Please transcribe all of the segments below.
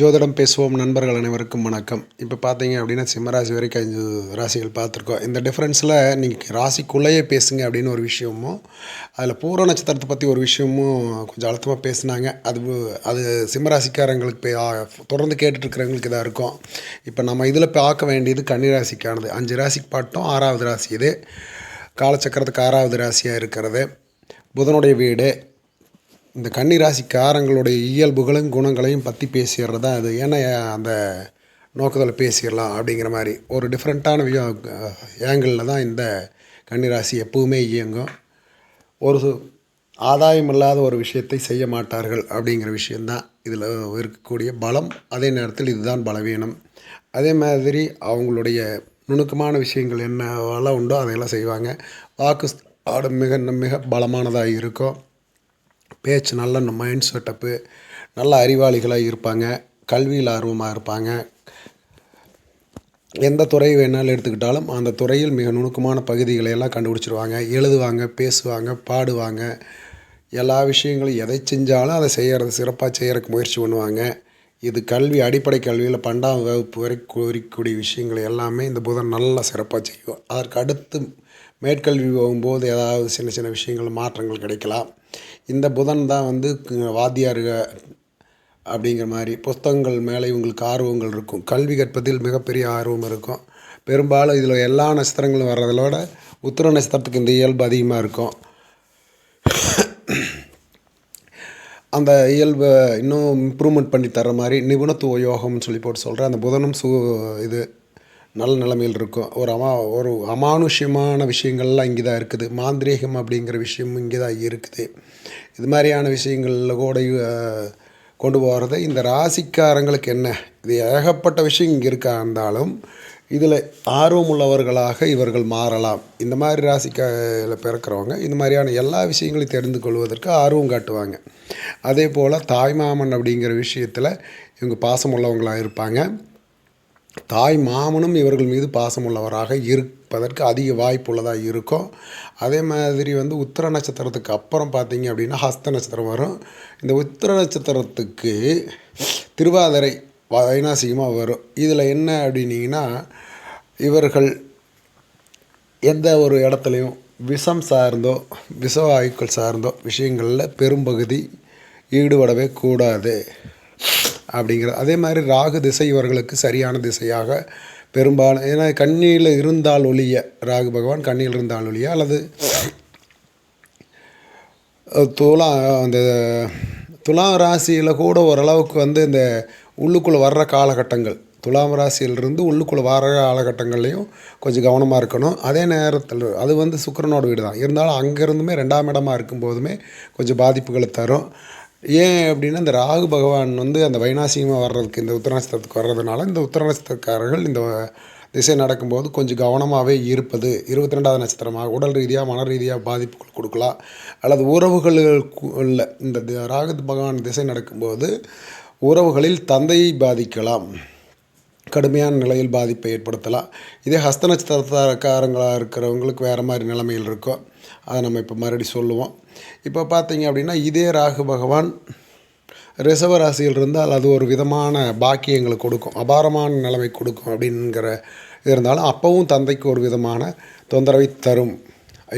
ஜோதிடம் பேசுவோம் நண்பர்கள் அனைவருக்கும் வணக்கம். இப்போ பார்த்தீங்க அப்படின்னா சிம்மராசி வரைக்கும் அஞ்சு ராசிகள் பார்த்துருக்கோம். இந்த டிஃப்ரென்ஸில் நீங்கள் ராசிக்குள்ளேயே பேசுங்க அப்படின்னு ஒரு விஷயமும் அதில் பூர நட்சத்திரத்தை பற்றி ஒரு விஷயமும் கொஞ்சம் அழுத்தமாக பேசுனாங்க. அது அது சிம்மராசிக்காரங்களுக்கு தொடர்ந்து கேட்டுட்ருக்கிறவங்களுக்கு இதாக இருக்கும். இப்போ நம்ம இதில் பார்க்க வேண்டியது கன்னிராசிக்கானது. அஞ்சு ராசிக்கு பாட்டும் ஆறாவது ராசி இது. காலச்சக்கரத்துக்கு ஆறாவது ராசியாக இருக்கிறது. புதனுடைய வீடு இந்த கன்னி ராசிக்காரங்களுடைய இயல்புகளும் குணங்களையும் பற்றி பேசிடுறது தான் அது. ஏன்னா அந்த நோக்கத்தில் பேசிடலாம் அப்படிங்கிற மாதிரி ஒரு டிஃப்ரெண்ட்டான வியோ ஏங்கிளில் தான் இந்த கன்னிராசி எப்பவுமே இயங்கும். ஒரு சு- ஆதாயம் இல்லாத ஒரு விஷயத்தை செய்ய மாட்டார்கள் அப்படிங்கிற விஷயந்தான் இதில் இருக்கக்கூடிய பலம். அதே நேரத்தில் இதுதான் பலவீனம். அதே மாதிரி அவங்களுடைய நுணுக்கமான விஷயங்கள் என்னவெல்லாம் உண்டோ அதையெல்லாம் செய்வாங்க. வாக்கு ஆடு மிக மிக பலமானதாக இருக்கும். பேச்சு நல்ல மைண்ட் செட்டப்பு நல்ல அறிவாளிகளாக இருப்பாங்க கல்வியில் ஆர்வமாக இருப்பாங்க. எந்த துறை வேணாலும் எடுத்துக்கிட்டாலும் அந்த துறையில் மிக நுணுக்கமான பகுதிகளை எல்லாம் கண்டுபிடிச்சிருவாங்க. எழுதுவாங்க பேசுவாங்க பாடுவாங்க. எல்லா விஷயங்களும் எதை செஞ்சாலும் அதை செய்கிறது சிறப்பாக செய்கிறக்கு முயற்சி பண்ணுவாங்க. இது கல்வி அடிப்படை கல்வியில் பன்னெண்டாம் வகுப்பு வரை கூறிக்கூடிய விஷயங்கள் எல்லாமே இந்த புதன் நல்லா சிறப்பாக செய்யும். அதற்கு அடுத்து மேற்கல்வி போகும்போது ஏதாவது சின்ன சின்ன விஷயங்கள் மாற்றங்கள் கிடைக்கலாம். இந்த புதன் தான் வந்து கு- வாத்தியாருக அப்படிங்கிற மாதிரி புஸ்தகங்கள் மேலே இவங்களுக்கு ஆர்வங்கள் இருக்கும். கல்வி கற்பதில் மிகப்பெரிய ஆர்வம் இருக்கும். பெரும்பாலும் இதில் எல்லா நட்சத்திரங்களும் வர்றதோட உத்திர நட்சத்திரத்துக்கு இந்த இயல்பு அதிகமாக இருக்கும். அந்த இயல்பை இன்னும் இம்ப்ரூவ்மெண்ட் பண்ணி தர மாதிரி நிபுணத்துவ யோகம்னு சொல்லி போட்டு சொல்கிறேன் அந்த புதனும் சு இது நல்ல நிலைமையில் இருக்கும். ஒரு அமா ஒரு அமானுஷ்யமான விஷயங்கள்லாம் இங்கே தான் இருக்குது. மாந்திரீகம் அப்படிங்கிற விஷயம் இங்கே தான் இருக்குது. இது மாதிரியான விஷயங்களில் கூட கொண்டு போகிறது. இந்த ராசிக்காரங்களுக்கு என்ன? இது ஏகப்பட்ட விஷயம் இங்கே இருக்கா இருந்தாலும் இதில் ஆர்வமுள்ளவர்களாக இவர்கள் மாறலாம். இந்த மாதிரி ராசிக்கால பிறக்கிறவங்க இந்த மாதிரியான எல்லா விஷயங்களையும் தெரிந்து கொள்வதற்கு ஆர்வம் காட்டுவாங்க. அதே போல் தாய்மாமன் அப்படிங்கிற விஷயத்தில் இவங்க பாசமுள்ளவங்களாக இருப்பாங்க. தாய் மாமனும் இவர்கள் மீது பாசமுள்ளவராக இருப்பதற்கு அதிக வாய்ப்புள்ளதாக இருக்கும் அதே மாதிரி வந்து உத்திர நட்சத்திரத்துக்கு அப்புறம் பார்த்தீங்க அப்படின்னா ஹஸ்த நட்சத்திரம் வரும். இந்த உத்திர நட்சத்திரத்துக்கு திருவாதிரை வைநாசிகமாக வரும். இதில் என்ன அப்படின்னீங்கன்னா இவர்கள் எந்த ஒரு இடத்துலையும் விஷம் சார்ந்தோ விஷ வாயுக்கள் சார்ந்தோ விஷயங்களில் பெரும்பகுதி ஈடுபடவே கூடாது. அப்படிங்கிறது அதே மாதிரி ராகு திசை இவர்களுக்கு சரியான திசையாக பெரும்பாலும் ஏன்னா கண்ணியில் இருந்தால் ஒழிய ராகு பகவான் கண்ணியில் இருந்தால் ஒழிய அல்லது துலா அந்த துலாம் ராசியில் கூட ஓரளவுக்கு வந்து இந்த உள்ளுக்குள்ளே வர்ற காலகட்டங்கள் துலாம் ராசியிலிருந்து உள்ளுக்குள்ளே வர காலகட்டங்கள்லையும் கொஞ்சம் கவனமாக இருக்கணும். அதே நேரத்தில் அது வந்து சுக்கரனோட வீடு தான் இருந்தாலும் அங்கேருந்துமே ரெண்டாம் இடமா இருக்கும்போதுமே கொஞ்சம் பாதிப்புகளை தரும். ஏன் அப்படின்னா இந்த ராகு பகவான் வந்து அந்த வைநாசிகமாக வர்றதுக்கு இந்த உத்தர வர்றதுனால இந்த உத்தர இந்த திசை நடக்கும்போது கொஞ்சம் கவனமாகவே இருப்பது. இருபத்தி ரெண்டாவது நட்சத்திரமாக உடல் ரீதியாக மன ரீதியாக பாதிப்புகள் கொடுக்கலாம். அல்லது உறவுகளுக்குள்ள இந்த ராகு பகவான் திசை நடக்கும்போது உறவுகளில் தந்தையை பாதிக்கலாம். கடுமையான நிலையில் பாதிப்பை ஏற்படுத்தலாம். இதே ஹஸ்த நட்சத்திரக்காரங்களாக இருக்கிறவங்களுக்கு வேறு மாதிரி நிலைமையில் இருக்கும். அதை நம்ம இப்போ மறுபடி சொல்லுவோம். இப்போ பார்த்தீங்க அப்படின்னா இதே ராகு பகவான் ரிசவ ராசியில் இருந்தால் அது ஒரு விதமான பாக்கியங்களை கொடுக்கும். அபாரமான நிலைமை கொடுக்கும் அப்படிங்கிற இருந்தாலும் அப்பவும் தந்தைக்கு ஒரு விதமான தொந்தரவை தரும்.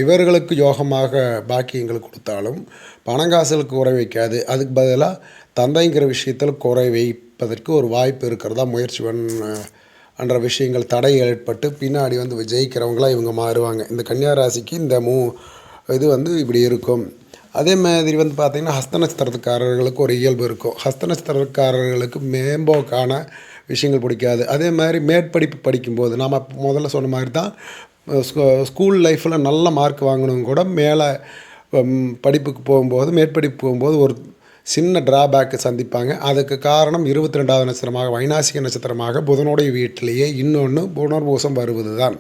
இவர்களுக்கு யோகமாக பாக்கியங்கள் கொடுத்தாலும் பணங்காசலுக்கு குறை வைக்காது. அதுக்கு பதிலாக தந்தைங்கிற விஷயத்தில் குறை வைப்பதற்கு ஒரு வாய்ப்பு இருக்கிறதா? முயற்சி பண்ண என்ற விஷயங்கள் தடை ஏற்பட்டு பின்னாடி வந்து ஜெயிக்கிறவங்களாக இவங்க மாறுவாங்க. இந்த கன்னியா ராசிக்கு இந்த மூ இது வந்து இப்படி இருக்கும். அதே மாதிரி வந்து பார்த்திங்கன்னா ஹஸ்தநட்சத்திரத்துக்காரர்களுக்கு ஒரு இயல்பு இருக்கும். ஹஸ்த நட்சத்திரக்காரர்களுக்கு மேம்போக்கான விஷயங்கள் பிடிக்காது. அதே மாதிரி மேற்படிப்பு படிக்கும்போது நாம் முதல்ல சொன்ன மாதிரி தான் ஸ்கூ- ஸ்கூல் லைஃப்பில் நல்ல மார்க் வாங்கணும் கூட மேலே படிப்புக்கு போகும்போது மேற்படிப்பு போகும்போது ஒரு சின்ன டிராபேக்கு சந்திப்பாங்க. அதுக்கு காரணம் இருபத்தி ரெண்டாவது நட்சத்திரமாக வைனாசிக நட்சத்திரமாக புதனுடைய வீட்டிலேயே இன்னொன்று புனர்பூசம் வருவது தான்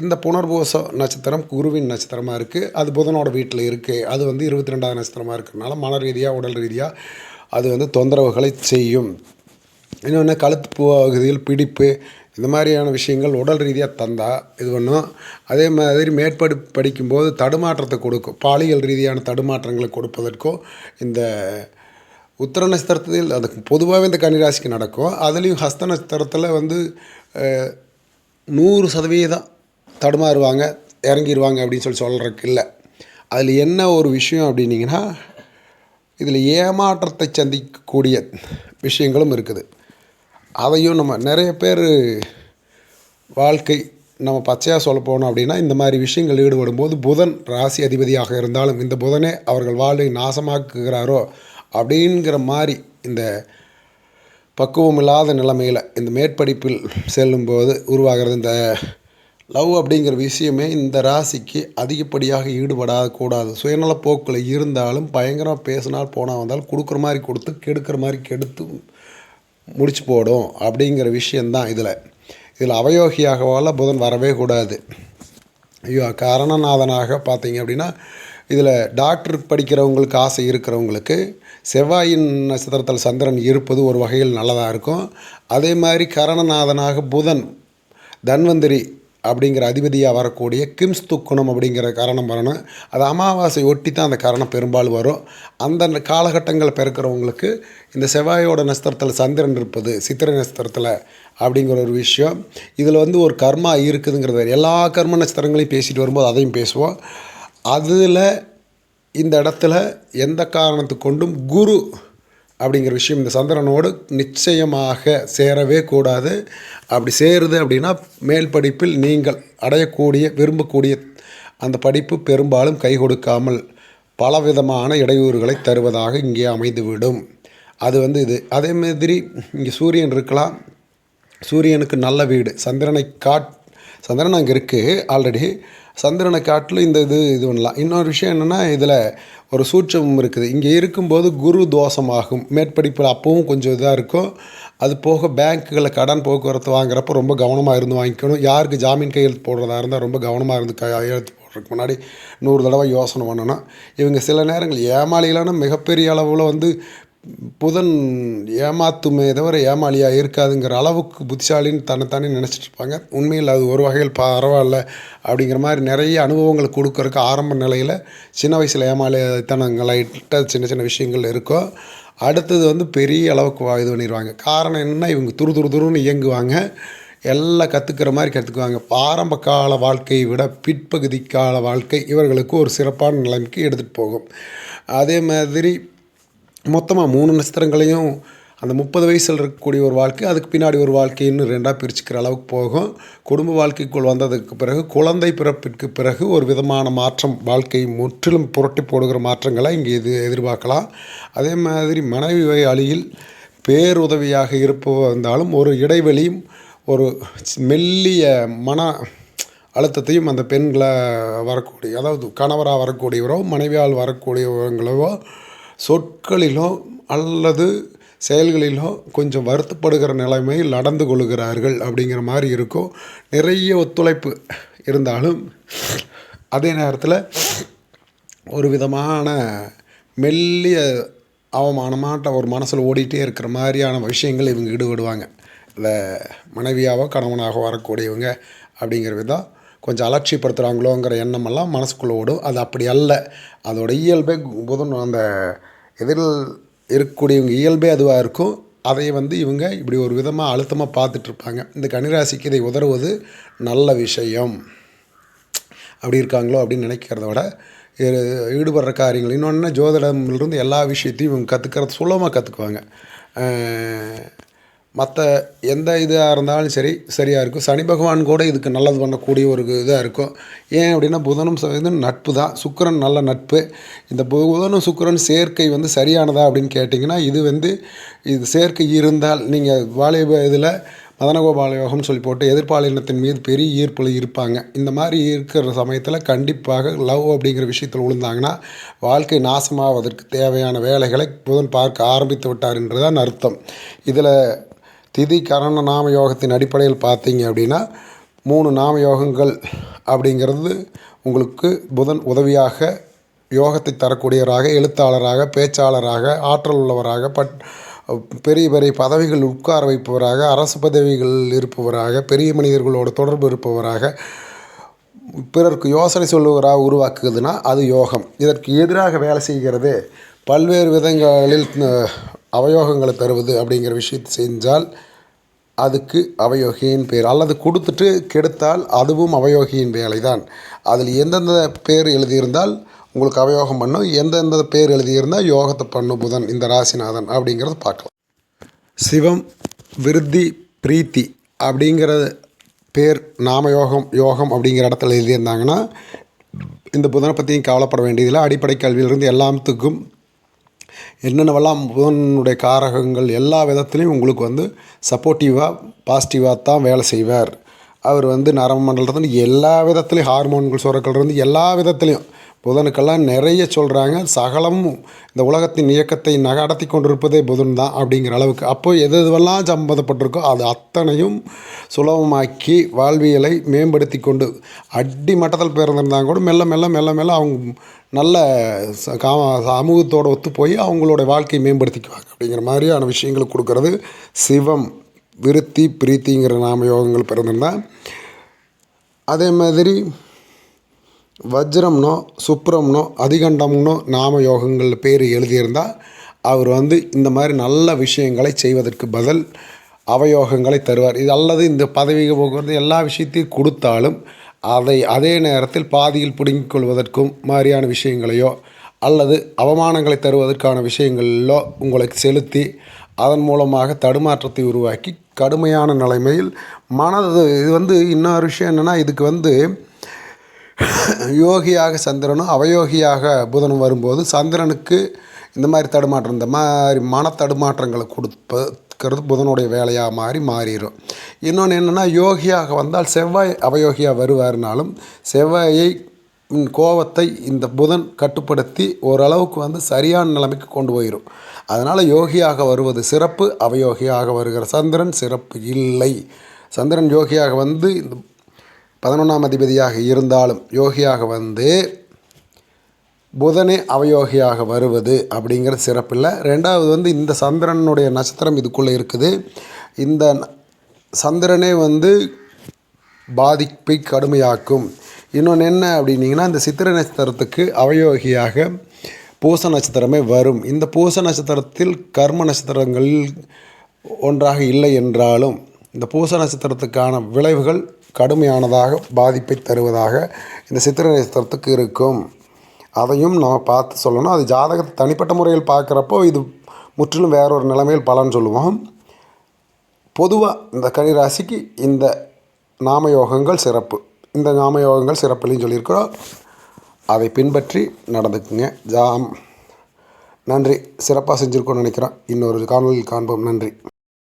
இந்த புனர்பூச நட்சத்திரம் குருவின் நட்சத்திரமாக இருக்குது அது புதனோட வீட்டில் இருக்குது அது வந்து இருபத்தி ரெண்டாவது நட்சத்திரமாக இருக்கிறதுனால மன ரீதியாக உடல் ரீதியாக அது வந்து தொந்தரவுகளை செய்யும். இன்னொன்று கழுத்து பகுதியில் பிடிப்பு இந்த மாதிரியான விஷயங்கள் உடல் ரீதியாக தந்தா இது பண்ணும் அதே மாதிரி மேற்படி படிக்கும்போது தடுமாற்றத்தை கொடுக்கும். பாலியல் ரீதியான தடுமாற்றங்களை கொடுப்பதற்கும் இந்த உத்திர நட்சத்திரத்தில் அது பொதுவாகவே இந்த கன்னிராசிக்கு நடக்கும். அதுலேயும் ஹஸ்த நட்சத்திரத்தில் வந்து நூறு சதவீதம் தடுமாறுவாங்க இறங்கிடுவாங்க அப்படின்னு சொல்லி சொல்கிறதுக்கு இல்லை. அதில் என்ன ஒரு விஷயம் அப்படின்னிங்கன்னா இதில் ஏமாற்றத்தை சந்திக்கக்கூடிய விஷயங்களும் இருக்குது. அதையும் நம்ம நிறைய பேர் வாழ்க்கை நம்ம பச்சையாக சொல்ல போனோம் அப்படின்னா இந்த மாதிரி விஷயங்கள் ஈடுபடும் போது புதன் ராசி அதிபதியாக இருந்தாலும் இந்த புதனே அவர்கள் வாழ்வை நாசமாக்குகிறாரோ அப்படிங்கிற மாதிரி இந்த பக்குவம் இல்லாத நிலைமையில் இந்த மேற்படிப்பில் செல்லும்போது உருவாகிறது இந்த லவ் அப்படிங்கிற விஷயமே இந்த ராசிக்கு அதிகப்படியாக ஈடுபடாத கூடாது. சுயநல போக்கில் இருந்தாலும் பயங்கரமாக பேசினால் போனால் வந்தால் கொடுக்குற மாதிரி கொடுத்து கெடுக்கிற மாதிரி கெடுத்து முடிச்சு போடும் அப்படிங்கிற விஷயந்தான் இதில். இதில் அவயோகியாகவால் புதன் வரவே கூடாது. ஐயோ காரணநாதனாக பார்த்தீங்க அப்படின்னா இதில் டாக்டர் படிக்கிறவங்களுக்கு ஆசை இருக்கிறவங்களுக்கு செவ்வாயின் நட்சத்திரத்தில் சந்திரன் இருப்பது ஒரு வகையில் நல்லதாக இருக்கும். அதே மாதிரி கரணநாதனாக புதன் தன்வந்திரி அப்படிங்கிற அதிபதியாக வரக்கூடிய கிம்ஸ் துக்குணம் அப்படிங்கிற காரணம் வரணும். அது அமாவாசை ஒட்டி தான் அந்த காரணம் பெரும்பாலும் வரும். அந்த காலகட்டங்கள் பிறக்கிறவங்களுக்கு இந்த செவ்வாயோட நட்சத்திரத்தில் சந்திரன் இருப்பது சித்திரை நட்சத்திரத்தில் அப்படிங்கிற ஒரு விஷயம். இதில் வந்து ஒரு கர்மா இருக்குதுங்கிறது எல்லா கர்ம நட்சத்திரங்களையும் பேசிட்டு வரும்போது அதையும் பேசுவோம். அதில் இந்த இடத்துல எந்த காரணத்து கொண்டும் குரு அப்படிங்கிற விஷயம் இந்த சந்திரனோடு நிச்சயமாக சேரவே கூடாது. அப்படி சேருது அப்படின்னா மேல் படிப்பில் நீங்கள் அடையக்கூடிய விரும்பக்கூடிய அந்த படிப்பு பெரும்பாலும் கை கொடுக்காமல் பலவிதமான இடையூறுகளை தருவதாக இங்கே அமைந்துவிடும். அது வந்து இது. அதே மாதிரி இங்கே சூரியன் இருக்கலாம். சூரியனுக்கு நல்ல வீடு. சந்திரனை காட் சந்திரன் அங்கே இருக்குது ஆல்ரெடி சந்திரனை காட்டிலும் இந்த இது இது பண்ணலாம். இன்னொரு விஷயம் என்னென்னா இதில் ஒரு சூட்சமும் இருக்குது. இங்கே இருக்கும்போது குரு தோஷமாகும். மேற்படிப்பில் அப்பவும் கொஞ்சம் இதாக இருக்கும். அது போக பேங்க்குகளில் கடன் போக்குவரத்து வாங்குறப்ப ரொம்ப கவனமாக இருந்து வாங்கிக்கணும். யாருக்கு ஜாமீன் கையெழுத்து போடுறதா இருந்தால் ரொம்ப கவனமாக இருந்து கையெழுத்து போடுறதுக்கு முன்னாடி நூறு தடவை யோசனை பண்ணணும். இவங்க சில நேரங்கள் ஏமாளிகளான மிகப்பெரிய அளவில் வந்து புதன் ஏமாத்துமே தவிர ஏமாளியாக இருக்காதுங்கிற அளவுக்கு புத்திசாலின்னு தன்னைத்தானே நினச்சிட்டு இருப்பாங்க. உண்மையில் அது ஒரு வகையில் பரவாயில்ல அப்படிங்கிற மாதிரி நிறைய அனுபவங்களை கொடுக்கறதுக்கு ஆரம்ப நிலையில் சின்ன வயசில் ஏமாளித்தனங்களாயிட்ட சின்ன சின்ன விஷயங்கள் இருக்கும் அடுத்தது வந்து பெரிய அளவுக்கு வா- இது பண்ணிடுவாங்க. காரணம் என்னென்னா இவங்க துரு துரு துருன்னு இயங்குவாங்க. எல்லாம் கற்றுக்கிற மாதிரி கற்றுக்குவாங்க ஆரம்ப கால வாழ்க்கையை விட பிற்பகுதி கால வாழ்க்கை இவர்களுக்கு ஒரு சிறப்பான நிலைமைக்கு எடுத்துகிட்டு போகும். அதே மாதிரி மொத்தமாக மூணு நட்சத்திரங்களையும் அந்த முப்பது வயசில் இருக்கக்கூடிய ஒரு வாழ்க்கை அதுக்கு பின்னாடி ஒரு வாழ்க்கைன்னு ரெண்டாக பிரிச்சுக்கிற அளவுக்கு போகும். குடும்ப வாழ்க்கைக்குள் வந்ததுக்கு பிறகு குழந்தை பிறப்பிற்கு பிறகு ஒரு விதமான மாற்றம் வாழ்க்கை முற்றிலும் புரட்டி போடுகிற மாற்றங்களை இங்கே இது எதிர்பார்க்கலாம். அதே மாதிரி மனைவி வழியில் பேருதவியாக இருப்பவர் இருந்தாலும் ஒரு இடைவெளியும் ஒரு மெல்லிய மன அழுத்தத்தையும் அந்த பெண்களை வரக்கூடிய அதாவது கணவராக வரக்கூடியவரோ மனைவியால் வரக்கூடியவங்களோ சொற்களிலோ அல்லது செயல்களிலோ கொஞ்சம் வருத்தப்படுகிற நிலைமையில் நடந்து கொள்கிறார்கள் அப்படிங்கிற மாதிரி இருக்கும். நிறைய ஒத்துழைப்பு இருந்தாலும் அதே நேரத்தில் ஒரு விதமான மெல்லிய அவமானமாட்ட ஒரு மனசில் ஓடிட்டே இருக்கிற மாதிரியான விஷயங்கள் இவங்க ஈடுபடுவாங்க. இந்த மனைவியாவோ கணவனாக வரக்கூடியவங்க அப்படிங்கிற விதம். கொஞ்சம் அலட்சியப்படுத்துகிறாங்களோங்கிற எண்ணமெல்லாம் மனசுக்குள்ளே ஓடும். அது அப்படி அல்ல. அதோட இயல்பே புதன் அந்த எதிரில் இருக்கக்கூடியவங்க இயல்பே அதுவாக இருக்கும். அதை வந்து இவங்க இப்படி ஒரு விதமாக அழுத்தமாக பார்த்துட்ருப்பாங்க. இந்த கனிராசிக்கு இதை உதறுவது நல்ல விஷயம். அப்படி இருக்காங்களோ அப்படின்னு நினைக்கிறத விட ஈடுபடுற காரியங்கள். இன்னொன்று ஜோதிடமிலிருந்து எல்லா விஷயத்தையும் இவங்க கற்றுக்கிறது சுலபமாக கற்றுக்குவாங்க மற்ற எந்த இதாக இருந்தாலும் சரி சரியாக இருக்கும். சனி பகவான் கூட இதுக்கு நல்லது பண்ணக்கூடிய ஒரு இதாக இருக்கும். ஏன் அப்படின்னா புதனும் இது நட்பு தான். சுக்கரன் நல்ல நட்பு. இந்த புதனும் சுக்கிரன் சேர்க்கை வந்து சரியானதா அப்படின்னு கேட்டிங்கன்னா இது வந்து இது சேர்க்கை இருந்தால் நீங்கள் வாலிப இதில் மதனகோபால யோகம்னு சொல்லி போட்டு எதிர்பாலினத்தின் மீது பெரிய ஈர்ப்பில் இருப்பாங்க. இந்த மாதிரி இருக்கிற சமயத்தில் கண்டிப்பாக லவ் அப்படிங்கிற விஷயத்தில் விழுந்தாங்கன்னா வாழ்க்கை நாசமாவதற்கு தேவையான வேலைகளை புதன் பார்க்க ஆரம்பித்து விட்டார் என்றுதான் அர்த்தம். இதில் திதி கரண நாம யோகத்தின் அடிப்படையில் பார்த்தீங்க அப்படின்னா மூணு நாம யோகங்கள் அப்படிங்கிறது உங்களுக்கு புதன் உதவியாக யோகத்தை தரக்கூடியவராக எழுத்தாளராக பேச்சாளராக ஆற்றல் உள்ளவராக பட் பெரிய பெரிய பதவிகள் உட்கார வைப்பவராக அரசு பதவிகள் இருப்பவராக பெரிய மனிதர்களோட தொடர்பு இருப்பவராக பிறருக்கு யோசனை சொல்லுவராக உருவாக்குதுன்னா அது யோகம். இதற்கு எதிராக வேலை செய்கிறது பல்வேறு விதங்களில் அவயோகங்களை தருவது அப்படிங்கிற விஷயத்தை செஞ்சால் அதுக்கு அவயோகியின் பேர் அல்லது கொடுத்துட்டு கெடுத்தால் அதுவும் அவயோகியின் வேலை தான் அதில் எந்தெந்த பேர் எழுதியிருந்தால் உங்களுக்கு அவயோகம் பண்ணும். எந்தெந்த பேர் எழுதியிருந்தால் யோகத்தை பண்ணும் புதன் இந்த ராசிநாதன் அப்படிங்கிறத பார்க்கலாம். சிவம் விருத்தி பிரீத்தி அப்படிங்கிற பேர் நாம யோகம் யோகம் அப்படிங்கிற இடத்துல எழுதியிருந்தாங்கன்னா இந்த புதனை பற்றியும் கவலைப்பட வேண்டியதில்லை. அடிப்படை கல்வியிலிருந்து எல்லாத்துக்கும் என்னென்னவெல்லாம் புதனுடைய காரகங்கள் எல்லா விதத்துலேயும் உங்களுக்கு வந்து சப்போர்ட்டிவாக பாசிட்டிவாக தான் வேலை செய்வார். அவர் வந்து நரம்பு மண்டலத்துலேருந்து எல்லா விதத்துலேயும் ஹார்மோன்கள் சுரக்கள்லேருந்து எல்லா விதத்துலேயும் புதனுக்கெல்லாம் நிறைய சொல்கிறாங்க சகலமும் இந்த உலகத்தின் இயக்கத்தை நகடத்தி கொண்டிருப்பதே புதன் தான் அப்படிங்கிற அளவுக்கு. அப்போது எது எதுவெல்லாம் சம்மந்தப்பட்டிருக்கோ அது அத்தனையும் சுலபமாக்கி வாழ்வியலை மேம்படுத்தி கொண்டு அடி மட்டத்தில் பிறந்திருந்தாங்க கூட மெல்ல மெல்ல மெல்ல மெல்ல அவங்க நல்ல கா சமூகத்தோடு ஒத்து போய் அவங்களோட வாழ்க்கையை மேம்படுத்திக்குவாங்க அப்படிங்கிற மாதிரியான விஷயங்களை கொடுக்கறது சிவம் விருத்தி பிரீத்திங்கிற நாம யோகங்கள் பிறந்திருந்தால் அதே மாதிரி வஜ்ரம்னோ சுப்ரம்னோ அதிகண்டம்னோ நாம யோகங்கள் பேர் எழுதியிருந்தால் அவர் வந்து இந்த மாதிரி நல்ல விஷயங்களை செய்வதற்கு பதில் அவயோகங்களை தருவார். இது அல்லது இந்த பதவி போக்குவரத்து எல்லா விஷயத்தையும் கொடுத்தாலும் அதை அதே நேரத்தில் பாதியில் பிடுங்கிக் கொள்வதற்கும் மாதிரியான விஷயங்களையோ அல்லது அவமானங்களை தருவதற்கான விஷயங்களிலோ உங்களுக்கு செலுத்தி அதன் மூலமாக தடுமாற்றத்தை உருவாக்கி கடுமையான நிலைமையில் மனது இது வந்து இன்னொரு விஷயம் என்னென்னா இதுக்கு வந்து யோகியாக சந்திரனும் அவயோகியாக புதனும் வரும்போது சந்திரனுக்கு இந்த மாதிரி தடுமாற்றம் இந்த மாதிரி மன தடுமாற்றங்களை கொடுப்பது புதனுடைய வேலையாக மாறி மாறிடும். இன்னொன்று என்னென்னா யோகியாக வந்தால் செவ்வாய் அவயோகியாக வருவார்னாலும் செவ்வாயை கோபத்தை கோவத்தை இந்த புதன் கட்டுப்படுத்தி ஓரளவுக்கு வந்து சரியான நிலைமைக்கு கொண்டு போயிடும் அதனால் யோகியாக வருவது சிறப்பு அவயோகியாக வருகிற சந்திரன் சிறப்பு இல்லை. சந்திரன் யோகியாக வந்து இந்த பதினொன்றாம் அதிபதியாக இருந்தாலும் யோகியாக வந்து புதனே அவயோகியாக வருவது அப்படிங்கிற சிறப்பில்லை ரெண்டாவது வந்து இந்த சந்திரனுடைய நட்சத்திரம் இதுக்குள்ளே இருக்குது. இந்த ந- சந்திரனே வந்து பாதிப்பை கடுமையாக்கும். இன்னொன்று என்ன அப்படின்னீங்கன்னா இந்த சித்திர நட்சத்திரத்துக்கு அவயோகியாக பூச நட்சத்திரமே வரும். இந்த பூச நட்சத்திரத்தில் கர்ம நட்சத்திரங்கள் ஒன்றாக இல்லை என்றாலும் இந்த பூச நட்சத்திரத்துக்கான விளைவுகள் கடுமையானதாக பாதிப்பை தருவதாக இந்த சித்திரை நட்சத்திரத்துக்கு இருக்கும். அதையும் நம்ம பார்த்து சொல்லணும். அது ஜாதகத்தை தனிப்பட்ட முறையில் பார்க்குறப்போ இது முற்றிலும் வேறொரு நிலைமையில் பலன் சொல்லுவோம். பொதுவாக இந்த கனிராசிக்கு இந்த நாமயோகங்கள் சிறப்பு. இந்த நாமயோகங்கள் சிறப்புலையும் சொல்லியிருக்கிறோம். அதை பின்பற்றி நடந்துக்குங்க. ஜாம். நன்றி. சிறப்பாக செஞ்சுருக்கோன்னு நினைக்கிறேன். இன்னொரு காணொலியில் காண்போம். நன்றி.